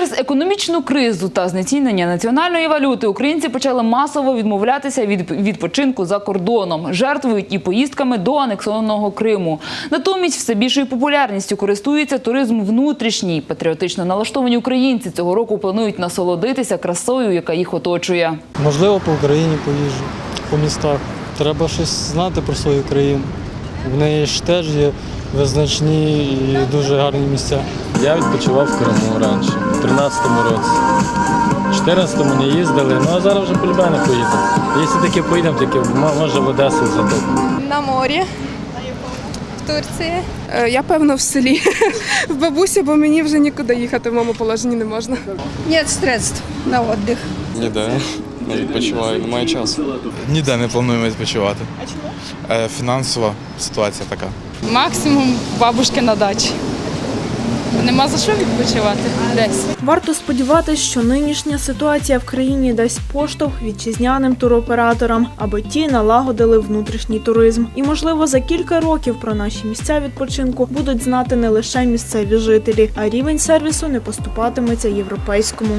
Через економічну кризу та знецінення національної валюти українці почали масово відмовлятися від відпочинку за кордоном, жертвують і поїздками до анексованого Криму. Натомість все більшою популярністю користується туризм внутрішній. Патріотично налаштовані українці цього року планують насолодитися красою, яка їх оточує. Можливо, по Україні поїжджу, по містах. Треба щось знати про свою країну. В неї ж теж є визначні і дуже гарні місця. Я відпочивав в Криму раніше, в 13-му році. В 14-му не їздили, ну а зараз вже полюбе не поїдемо. Якщо таки поїдемо, м- може в Одесу затопимо. На морі. В Турції. Е, Я певно в селі в бабусі, бо мені вже нікуди їхати в моєму положенні не можна. Нет средств на отдых. Ніде не відпочиваю, немає часу. Ніде не плануємо відпочивати. А чому? Фінансова ситуація така. Максимум бабушки на дачі. Нема за що відпочивати десь. Варто сподіватися, що нинішня ситуація в країні дасть поштовх вітчизняним туроператорам, аби ті налагодили внутрішній туризм. І, можливо, за кілька років про наші місця відпочинку будуть знати не лише місцеві жителі, а рівень сервісу не поступатиметься європейському.